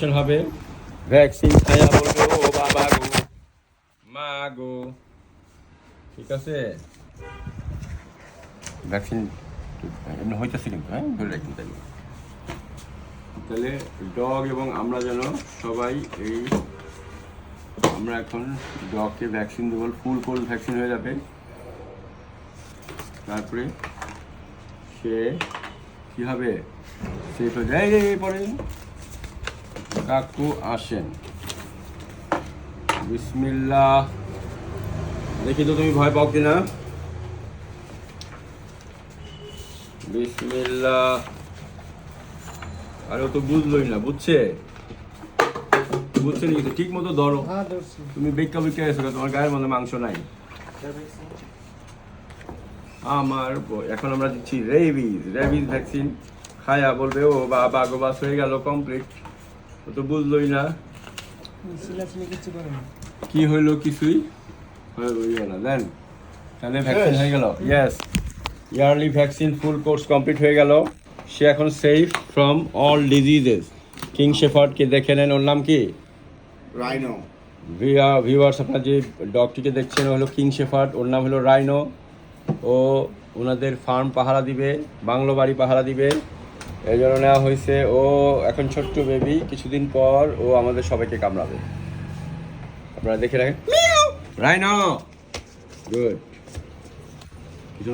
Vaccine হবে vaccine খাইয়া বলবে ও বাবা গো মা গো। ঠিক আছে? ভ্যাকসিন এমনি হইতেছে কিন্তু হ্যাঁ? ধরে রাখুন তাহলে। তাহলে ডগ এবং আমরা যেন সবাই এই আমরা এখন ডগকে ভ্যাকসিন দেবো ফুল কোর্স ভ্যাকসিন হয়ে যাবে। তারপরে সে কি হবে? সে তো যাই পরে কাকু আসেন। বিসমিল্লা দেখি তো তুমি ভয় পাও কিনা। বিসমিল্লা আরে ও তো বুঝলোই না বুঝছে? বুঝছে নি তো ঠিক মতো ধরো। হ্যাঁ তুমি বেক্কা বেক্কা গেছো তোমার গায়ের মধ্যে মাংস নাই। আমার এখন আমরা দিচ্ছি রেবিজ। Rabies vaccine. খায়া বলবে ও বাবা গোবাস হয়ে গেল কমপ্লিট। ও তো বুঝলোই না। সিলাসিলি কিছু করে না কি হইল কিছুই? হয়ে দেন তাহলে ভ্যাকসিন হয়ে গেল। Yes yearly vaccine full course complete হয়ে গেল। সে এখন safe from all diseases king শেফার্ডকে দেখে নেন ওর নাম কি? রাইনো ভিউয়ার্স আপনার যে ডগটিকে দেখছেন ও হলো কিং শেফার্ড ওর নাম হলো রাইনো ও ওনাদের ফার্ম পাহারা দিবে বাংলো বাড়ি পাহারা দিবে। এই জন্য নেওয়া হয়েছে। ও এখন ছোট্ট বেবি কিছুদিন পর ও আমাদের সবাইকে কামড়াবে। আপনারা দেখে রাখেন। রাইনো! গুড কিছু